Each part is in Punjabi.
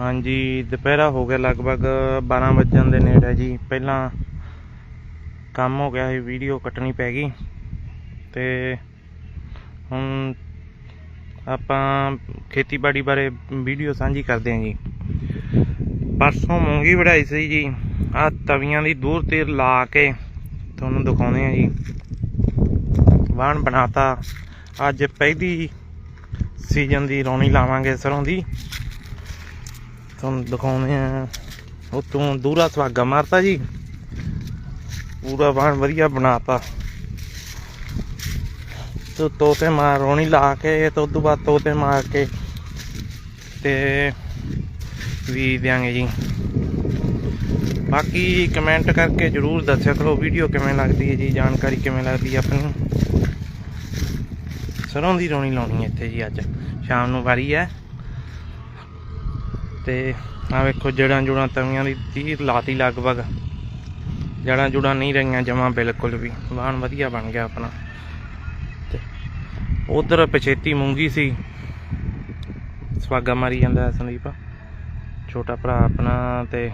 ਹਾਂਜੀ, ਦੁਪਹਿਰਾ ਹੋ ਗਿਆ ਲਗਭਗ 12 ਵਜਣ ਦੇ ਨੇੜੇ ਜੀ। ਪਹਿਲਾਂ ਕੰਮ ਹੋ ਗਿਆ ਸੀ, ਵੀਡੀਓ ਕੱਟਣੀ ਪੈ ਗਈ। ਤੇ ਹੁਣ ਆਪਾਂ ਖੇਤੀਬਾੜੀ ਬਾਰੇ ਵੀਡੀਓ ਸਾਂਝੀ ਕਰਦੇ ਹਾਂ ਜੀ। ਪਰਸੋਂ ਮੂੰਗੀ ਵੜਾਈ ਸੀ ਜੀ। ਆ ਤਵੀਆਂ ਦੀ ਦੂਰ ਤੇ ਲਾ ਕੇ ਤੁਹਾਨੂੰ ਦਿਖਾਉਂਦੇ ਆ ਜੀ। ਵਾਹਣ ਬਣਾਤਾ। ਅੱਜ ਪਹਿਲੀ ਸੀਜ਼ਨ ਦੀ ਰੌਣੀ ਲਾਵਾਂਗੇ ਸਰੋਂ ਦੀ। ਤੁਹਾਨੂੰ ਦਿਖਾਉਂਦੇ ਆ। ਉਤੋਂ ਦੂਰਾ ਸੁਹਾਗਾ ਮਾਰਤਾ ਜੀ। ਪੂਰਾ ਵਾਹਣ ਵਧੀਆ ਬਣਾਤਾ। ਤੋ ਤੋਤੇ ਮਾਰ ਰੋਣੀ ਲਾ ਕੇ ਤੇ ਉਦੋਂ ਬਾਅਦ ਤੋਤੇ ਮਾਰ ਕੇ ਤੇ ਵੀ ਦਿਆਂਗੇ ਜੀ। ਬਾਕੀ ਕਮੈਂਟ ਕਰਕੇ ਜਰੂਰ ਦੱਸਿਆ ਕਰੋ ਵੀਡੀਓ ਕਿਵੇਂ ਲੱਗਦੀ ਹੈ ਜੀ, ਜਾਣਕਾਰੀ ਕਿਵੇਂ ਲੱਗਦੀ ਹੈ ਆਪਣੀ। ਸਰੋਂ ਦੀ ਰੋਣੀ ਲਾਉਣੀ ਇੱਥੇ ਜੀ ਅੱਜ। ਸ਼ਾਮ ਨੂੰ ਵਾਰੀ ਹੈ। ਤੇ ਆ ਵੇਖੋ ਜੜਾਂ ਜੁੜਾਂ ਤਵੀਆਂ ਦੀ 30 ਲਾਤੀ ਲਗਭਗ। ਜੜਾਂ ਜੁੜਾਂ ਨਹੀਂ ਰਹੀਆਂ ਜਮਾ ਬਿਲਕੁਲ ਵੀ। ਵਾਹਣ ਵਧੀਆ ਬਣ ਗਿਆ ਆਪਣਾ। ਤੇ ਉਧਰ ਪਛੇਤੀ ਮੂੰਗੀ ਸੀ। ਸਵਾਗਾ ਮਾਰੀ ਜਾਂਦਾ ਸੰਦੀਪ। ਛੋਟਾ ਭਰਾ ਆਪਣਾ ਤੇ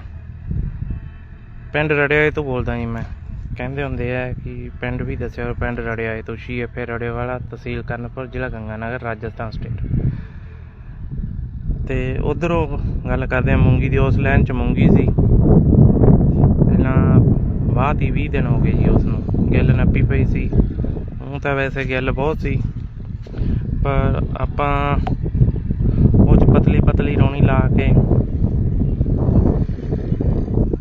ਪਿੰਡ ਰੜਿਆਏ ਤੋਂ ਬੋਲਦਾ ਜੀ ਮੈਂ। ਕਹਿੰਦੇ ਹੁੰਦੇ ਆ ਕਿ ਪਿੰਡ ਵੀ ਦੱਸਿਆ, ਪਿੰਡ ਰੜਿਆਏ ਤੋਂ ਸ਼ੀਐਫਏ ਰੜੇ ਵਾਲਾ ਤਹਿਸੀਲ ਕਰਨਪੁਰ, ਜ਼ਿਲ੍ਹਾ ਗੰਗਾਨਗਰ, ਰਾਜਸਥਾਨ ਸਟੇਟ। ਤੇ ਉਧਰੋਂ ਗੱਲ ਕਰਦੇ ਆ ਮੂੰਗੀ ਦੀ, ਉਸ ਲਾਈਨ ਚ ਮੂੰਗੀ ਸੀ। ਪਹਿਲਾਂ ਬਾਅਦ ਹੀ 20 ਦਿਨ ਹੋ ਗਏ ਜੀ ਉਸ ਨੂੰ, ਗਿੱਲ ਨੱਪੀ ਪਈ ਸੀ। ਉਹ ਤਾਂ ਵੈਸੇ ਗਿੱਲ ਬਹੁਤ ਸੀ, ਪਰ ਆਪਾਂ ਉਹ ਚ ਪਤਲੀ ਪਤਲੀ ਰੋਣੀ ਲਾ ਕੇ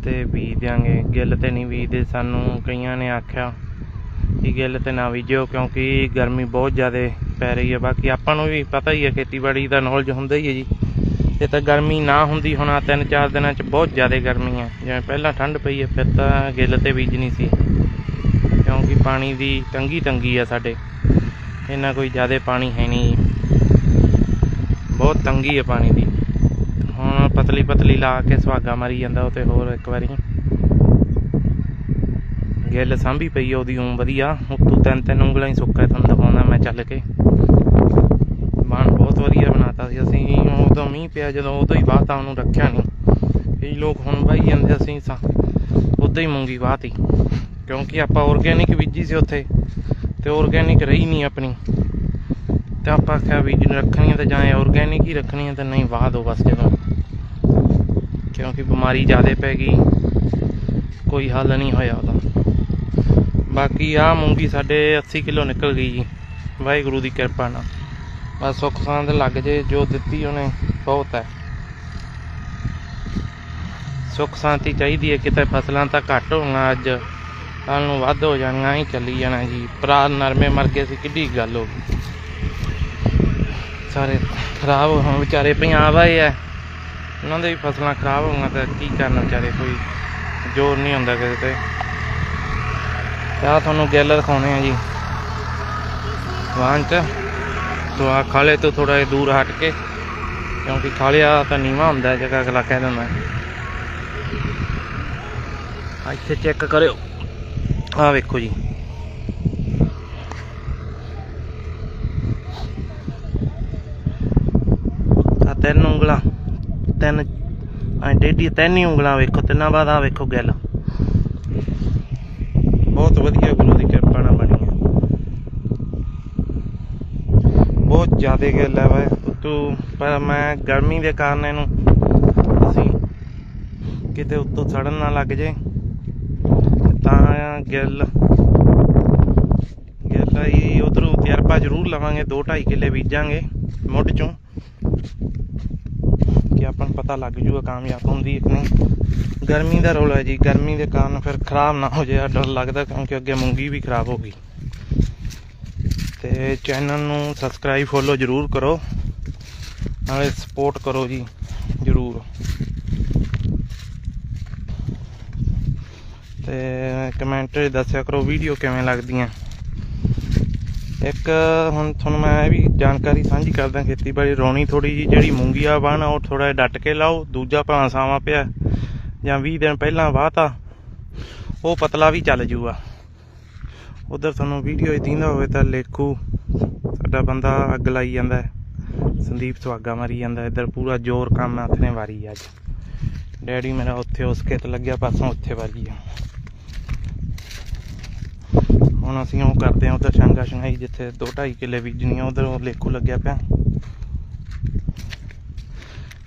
ਤੇ ਬੀਜ ਦਿਆਂਗੇ। ਗਿੱਲ ਤੇ ਨਹੀਂ ਬੀਜਦੇ, ਸਾਨੂੰ ਕਈਆਂ ਨੇ ਆਖਿਆ ਕਿ ਗਿੱਲ ਤੇ ਨਾ ਬੀਜਿਓ, ਕਿਉਂਕਿ ਗਰਮੀ ਬਹੁਤ ਜ਼ਿਆਦਾ ਪੈ ਰਹੀ ਹੈ। ਬਾਕੀ ਆਪਾਂ ਨੂੰ ਵੀ ਪਤਾ ਹੀ ਹੈ, ਖੇਤੀਬਾੜੀ ਦਾ ਨੌਲੇਜ ਹੁੰਦਾ ਹੀ ਹੈ ਜੀ। ਇਹ ਤਾਂ ਗਰਮੀ ਨਾ ਹੁੰਦੀ, ਹੁਣ ਆ ਤਿੰਨ ਚਾਰ ਦਿਨਾਂ 'ਚ ਬਹੁਤ ਜ਼ਿਆਦਾ ਗਰਮੀ ਹੈ ਜਿਵੇਂ ਪਹਿਲਾਂ ਠੰਡ ਪਈ ਹੈ ਫਿਰ ਤਾਂ ਗਿੱਲ ਤੇ ਬੀਜਣੀ ਸੀ। ਕਿਉਂਕਿ ਪਾਣੀ ਦੀ ਤੰਗੀ ਤੰਗੀ ਆ ਸਾਡੇ। ਇੰਨਾ ਕੋਈ ਜ਼ਿਆਦਾ ਪਾਣੀ ਹੈ ਨਹੀਂ। ਬਹੁਤ ਤੰਗੀ ਹੈ ਪਾਣੀ ਦੀ। ਹੁਣ ਪਤਲੀ ਪਤਲੀ ਲਾ ਕੇ ਸੁਹਾਗਾ ਮਾਰੀ ਜਾਂਦਾ ਉਹ ਤੇ ਹੋਰ ਇੱਕ ਵਾਰੀ। ਗਿੱਲ ਸਾਂਭੀ ਪਈ ਆ ਉਹਦੀ ਉਂ ਵਧੀਆ। ਉੱਤੋਂ ਤਿੰਨ ਤਿੰਨ ਉਂਗਲਾਂ ਹੀ ਸੁੱਕਾ ਤੁਹਾਨੂੰ ਦਿਖਾਉਂਦਾ ਮੈਂ ਚੱਲ ਕੇ। ਬਾਣ ਬਹੁਤ ਵਧੀਆ ਬਣਾਤਾ ਸੀ। ਅਸੀਂ ਉਦੋਂ ਮੀਂਹ ਪਿਆ, ਜਦੋਂ ਉਦੋਂ ਹੀ ਵਾਹਤਾ ਉਹਨੂੰ ਰੱਖਿਆ ਨਹੀਂ ਕਈ ਲੋਕ ਹੁਣ ਵਾਹੀ ਜਾਂਦੇ, ਅਸੀਂ ਸਾ ਉਦੋਂ ਹੀ ਮੂੰਗੀ ਵਾਹਤੀ। ਕਿਉਂਕਿ ਆਪਾਂ ਆਰਗੇਨਿਕ ਬੀਜੀ ਸੀ ਉੱਥੇ ਤੇ ਆਰਗੇਨਿਕ ਰਹੀ ਨਹੀਂ ਆਪਣੀ। ਤੇ ਆਪਾਂ ਆਖਿਆ ਬੀਜ ਜਿਹਨੂੰ ਰੱਖਣੀ ਹੈ ਤਾਂ ਜਾਂ ਆਰਗੇਨਿਕ ਹੀ ਰੱਖਣੀ ਹੈ ਤਾਂ ਨਹੀਂ, ਵਾਹ ਦੋ ਬਸ ਜਦੋਂ। ਕਿਉਂਕਿ ਬਿਮਾਰੀ ਜ਼ਿਆਦਾ ਪੈ ਗਈ, ਕੋਈ ਹੱਲ ਨਹੀਂ ਹੋਇਆ ਉਹਦਾ। ਬਾਕੀ ਆ ਮੂੰਗੀ ਸਾਡੇ 80 ਕਿਲੋ ਨਿਕਲ ਗਈ ਜੀ। ਵਾਹਿਗੁਰੂ ਦੀ ਕਿਰਪਾ ਨਾਲ। ਬਸ ਸੁੱਖ ਸਾਂਦ ਲੱਗ ਜੇ, ਜੋ ਦਿੱਤੀ ਉਹਨੇ, ਬਹੁਤ ਹੈ। ਸੁੱਖ ਸ਼ਾਂਤੀ ਚਾਹੀਦੀ ਹੈ, ਕਿਤੇ ਫਸਲਾਂ ਤਾਂ ਘੱਟ ਹੋਣਾ ਅੱਜ। ਕੱਲ ਨੂੰ ਵੱਧ ਹੋ ਜਾਣੀਆਂ ਹੀ ਚੱਲੀ ਜਾਣਾ ਜੀ। ਭਰਾ ਨਰਮੇ ਮਰ ਗਏ ਸੀ, ਕਿੱਡੀ ਗੱਲ ਹੋ ਗਈ। ਸਾਰੇ ਖਰਾਬ ਹੋਣ, ਵਿਚਾਰੇ ਪੰਜਾਬ ਆਏ ਆ ਉਹਨਾਂ ਦੇ ਵੀ ਫਸਲਾਂ ਖਰਾਬ ਹੋਣਗੀਆਂ ਤਾਂ ਕੀ ਕਰਨ ਵਿਚਾਰੇ, ਕੋਈ ਜ਼ੋਰ ਨਹੀਂ ਹੁੰਦਾ ਕਿਸੇ ਤੇ। ਤੇ ਤੁਹਾਨੂੰ ਗਿੱਲ ਦਿਖਾਉਣੇ ਆ ਜੀ। ਵਾਹਨ ਚ ਤੋ ਆ ਖਾਲੇ ਤੋਂ ਥੋੜਾ ਜਿਹਾ ਦੂਰ ਹਟ ਕੇ, ਕਿਉਂਕਿ ਖਾਲਿਆ ਤਾਂ ਨੀਵਾ ਹੁੰਦਾ ਜਗ੍ਹਾ ਅਗਲਾ ਕਹਿ ਦਿੰਦਾ ਆ ਇੱਥੇ ਚੈੱਕ ਕਰਿਓ। ਆ ਵੇਖੋ ਜੀ। ਤਿੰਨ ਉਂਗਲਾਂ, ਤਿੰਨ ਐ ਡੇਢੀ ਤਿੰਨ ਹੀ ਉਂਗਲਾਂ ਵੇਖੋ, ਤਿੰਨਾਂ ਬਾਅਦ ਆ ਵੇਖੋ ਗਿੱਲ ਬਹੁਤ ਵਧੀਆ ਗੁਰੂ ਦੀ ਕਿਰਪਾ ਨਾਲ ਬਣੀ ਹੈ ਬਹੁਤ ਜ਼ਿਆਦਾ ਗਿੱਲ ਹੈ ਵਾ ਉੱਤੋਂ ਪਰ ਮੈਂ ਗਰਮੀ ਦੇ ਕਾਰਨ ਇਹਨੂੰ ਅਸੀਂ ਕਿਤੇ ਉੱਤੋਂ ਸੜਨ ਨਾ ਲੱਗ ਜੇ। ਤਾਂ ਗਿੱਲ ਗਿੱਲ ਹੀ ਉਧਰੋਂ ਤਜਰਬਾ ਜ਼ਰੂਰ ਲਵਾਂਗੇ 2.5 ਕਿੱਲੇ ਬੀਜਾਂਗੇ ਮੁੱਢ ਚੋਂ। ਕਿ ਆਪਾਂ ਨੂੰ ਪਤਾ ਲੱਗ ਜੂਗਾ ਕਾਮਯਾਬ ਹੁੰਦੀ ਕਿ ਨਹੀਂ। ਗਰਮੀ ਦਾ ਰੋਲ ਹੈ ਜੀ, ਗਰਮੀ ਦੇ ਕਾਰਨ ਫਿਰ ਖਰਾਬ ਨਾ ਹੋ ਜਾਏ, ਡਰ ਲੱਗਦਾ ਕਿਉਂਕਿ ਅੱਗੇ ਮੂੰਗੀ ਵੀ ਖਰਾਬ ਹੋ ਗਈ। ਤੇ ਚੈਨਲ ਨੂੰ ਸਬਸਕ੍ਰਾਈਬ ਫੋਲੋ ਜ਼ਰੂਰ ਕਰੋ। ਨਾਲੇ ਸਪੋਰਟ ਕਰੋ ਜੀ, ਜ਼ਰੂਰ। ਤੇ ਕਮੈਂਟ ਦੱਸਿਆ ਕਰੋ ਵੀਡੀਓ ਕਿਵੇਂ ਲੱਗਦੀਆਂ। ਇੱਕ ਹੁਣ ਤੁਹਾਨੂੰ ਮੈਂ ਇਹ ਵੀ ਜਾਣਕਾਰੀ ਸਾਂਝੀ ਕਰਦਾ ਖੇਤੀਬਾੜੀ ਰੋਣੀ ਥੋੜੀ ਜੀ ਜਿਹੜੀ ਮੂੰਗੀਆ ਆ ਵਾਹਣ ਉਹ ਥੋੜਾ ਡੱਟ ਕੇ ਲਾਓ। ਦੂਜਾ ਭਾਂ ਸਾਵਾਂ ਪਿਆ, ਜਾਂ 20 ਦਿਨ ਪਹਿਲਾਂ ਵਾਹਤਾ, ਉਹ ਪਤਲਾ ਵੀ ਚੱਲ ਜੂਗਾ। ਉਧਰ ਤੁਹਾਨੂੰ ਵੀਡੀਓ ਹੀ ਹੋਵੇ ਤਾਂ ਲੇਖੂ, ਸਾਡਾ ਬੰਦਾ ਅੱਗ ਲਾਈ ਜਾਂਦਾ ਸੰਦੀਪ ਸੁਹਾਗਾ ਮਾਰੀ ਜਾਂਦਾ ਇੱਧਰ ਪੂਰਾ ਜ਼ੋਰ ਕੰਮ ਹੈ ਨੇ ਵਾਰੀ ਅੱਜ। ਡੈਡੀ ਮੇਰਾ ਉੱਥੇ ਉਸ ਖੇਤ ਲੱਗਿਆ, ਪਾਸੋਂ ਉੱਥੇ ਵਾਰੀ ਆ। ਹੁਣ ਅਸੀਂ ਉਹ ਕਰਦੇ ਹਾਂ, ਉਧਰ ਸ਼ੰਗਾ ਸ਼ੰਗਾਈ ਜਿੱਥੇ 2.5 ਕਿੱਲੇ ਬੀਜਣੀ ਆ ਉਹ ਲੇਖੂ ਲੱਗਿਆ ਪਿਆ।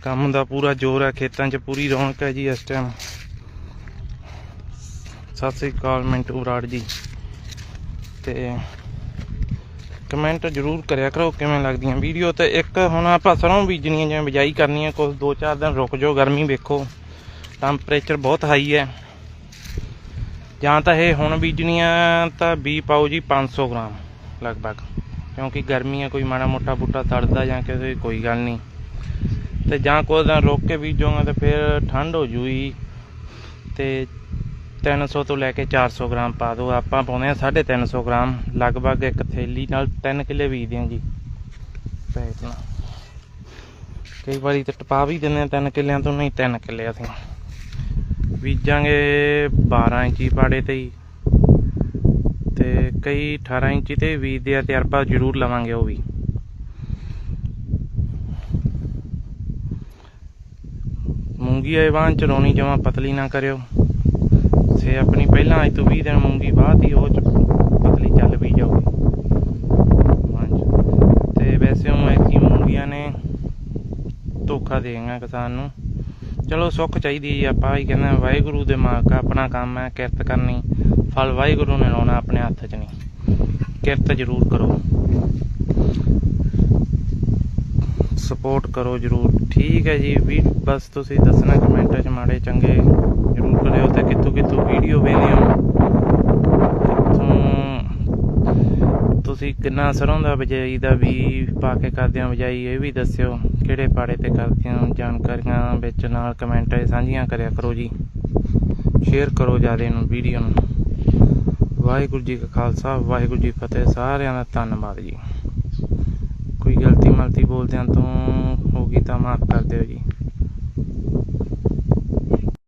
ਕੰਮ ਦਾ ਪੂਰਾ ਜ਼ੋਰ ਹੈ ਖੇਤਾਂ 'ਚ ਪੂਰੀ ਰੌਣਕ ਹੈ ਜੀ ਇਸ ਟਾਈਮ ਸਤਿ ਸ੍ਰੀ ਅਕਾਲ ਮਿੰਟੂ ਬਰਾੜ ਜੀ। ਤੇ ਕਮੈਂਟ ਜ਼ਰੂਰ ਕਰਿਆ ਕਰੋ ਕਿਵੇਂ ਲੱਗਦੀਆਂ ਵੀਡੀਓ ਤੇ। ਇੱਕ ਹੁਣ ਆਪਾਂ ਸਰੋਂ ਬੀਜਣੀ ਜਿਵੇਂ ਬਿਜਾਈ ਕਰਨੀ ਹੈ ਕੁਝ 2-4 ਦਿਨ ਰੁਕ ਜਾਓ, ਗਰਮੀ ਵੇਖੋ। ਟੈਂਪਰੇਚਰ ਬਹੁਤ ਹਾਈ ਹੈ। ਜਾਂ ਤਾਂ ਇਹ ਹੁਣ ਬੀਜਣੀਆਂ ਤਾਂ ਬੀ ਪਾਓ ਜੀ 500 ਗ੍ਰਾਮ ਲਗਭਗ। ਕਿਉਂਕਿ ਗਰਮੀ ਹੈ ਕੋਈ ਮਾੜਾ ਮੋਟਾ ਬੂਟਾ ਤੜਦਾ ਜਾਂ ਕਿਸੇ, ਕੋਈ ਗੱਲ ਨਹੀਂ। ਤੇ ਜਾਂ ਕੋਈ ਦਿਨ ਰੁਕ ਕੇ ਬੀਜੋਗੇ ਤਾਂ ਫਿਰ ਠੰਡ ਹੋ ਜੂਗੀ। ਤੇ 300 ਤੋਂ ਲੈ ਕੇ 400 ਗ੍ਰਾਮ ਪਾ ਦਿਓ। ਆਪਾਂ ਪਾਉਂਦੇ ਆ 350 ਗ੍ਰਾਮ, ਲਗਭਗ ਇੱਕ ਥੈਲੀ ਨਾਲ 3 ਕਿੱਲੇ ਬੀਜਦੇ ਆ ਜੀ। ਪੈਕ ਨਾਲ ਕਈ ਵਾਰੀ ਤਾਂ ਟਪਾ ਵੀ ਦਿੰਦੇ ਆ 3 ਕਿੱਲਿਆਂ ਤੋਂ, ਨਹੀਂ 3 ਕਿੱਲੇ ਅਸੀਂ। ਬੀਜਾਂਗੇ 12 ਇੰਚੀ ਪਾੜੇ ਤੇ ਹੀ ਤੇ ਕਈ 18 ਇੰਚੀ ਤੇ ਬੀਜਦੇ ਆ, ਤਜਰਬਾ ਜ਼ਰੂਰ ਲਵਾਂਗੇ ਉਹ ਵੀ। ਮੂੰਗੀ ਆਏ ਵਾਂ ਚਰੋਣੀ ਜਮਾ ਪਤਲੀ ਨਾ ਕਰਿਓ। ਸੇ ਆਪਣੀ ਪਹਿਲਾਂ ਅੱਜ ਤੋਂ 20 ਦਿਨ ਮੂੰਗੀ ਬਾਅਦ ਹੀ ਉਹ ਪਤਲੀ ਚੱਲ ਵੀ ਜਾਊਗੀ। ਹਾਂਜੀ। ਤੇ ਵੈਸੇ ਉਹ ਐਤਕੀ ਮੂੰਗੀਆਂ ਨੇ ਧੋਖਾ ਦੇਗਾ ਕਿਸਾਨ ਨੂੰ। ਚਲੋ ਸੁੱਖ ਚਾਹੀਦੀ ਜੀ, ਆਪਾਂ ਹੀ ਕਹਿੰਦੇ ਵਾਹਿਗੁਰੂ ਦੇ ਮਾਲਕ ਆਪਣਾ ਕੰਮ ਹੈ, ਕਿਰਤ ਕਰਨੀ, ਫਲ ਵਾਹਿਗੁਰੂ ਨੇ ਲਾਉਣਾ ਆਪਣੇ ਹੱਥ 'ਚ ਨਹੀਂ। ਕਿਰਤ ਜ਼ਰੂਰ ਕਰੋ। ਸਪੋਰਟ ਕਰੋ ਜਰੂਰ। ਠੀਕ ਹੈ ਜੀ, ਵੀ ਬਸ ਤੁਸੀਂ ਦੱਸਣਾ ਕਮੈਂਟਾਂ 'ਚ ਮਾੜੇ ਚੰਗੇ। ਕਰਿਓ ਤੇ ਕਿੱਥੋਂ ਕਿੱਥੋਂ ਵੀਡੀਓ ਵੇਖਦੇ ਹੋ। ਕਿੱਥੋਂ ਤੁਸੀਂ ਕਿੰਨਾ ਸਰੋਂ ਦਾ ਬਜਾਈ ਦਾ ਵੀ, ਪਾ ਕੇ ਕਰਦੇ ਹੋ ਬਜਾਈ ਇਹ ਵੀ ਦੱਸਿਓ। ਕਿਹੜੇ ਪਾੜੇ ਤੇ ਕਰਦੇ ਹੋ, ਜਾਣਕਾਰੀਆਂ ਵਿੱਚ ਨਾਲ ਕਮੈਂਟ ਸਾਂਝੀਆਂ ਕਰਿਆ ਕਰੋ ਜੀ। ਸ਼ੇਅਰ ਕਰੋ ਜ਼ਿਆਦਾ ਨੂੰ ਵੀਡੀਓ ਨੂੰ। ਵਾਹਿਗੁਰੂ ਜੀ ਕਾ ਖਾਲਸਾ, ਵਾਹਿਗੁਰੂ ਜੀ ਫਤਿਹ, ਸਾਰਿਆਂ ਦਾ ਧੰਨਵਾਦ ਜੀ। ਕੋਈ ਗਲਤੀ ਮਲਤੀ ਬੋਲਦਿਆਂ ਤੋਂ ਹੋ ਗਈ ਤਾਂ ਮਾਫ ਕਰ ਦਿਓ ਜੀ।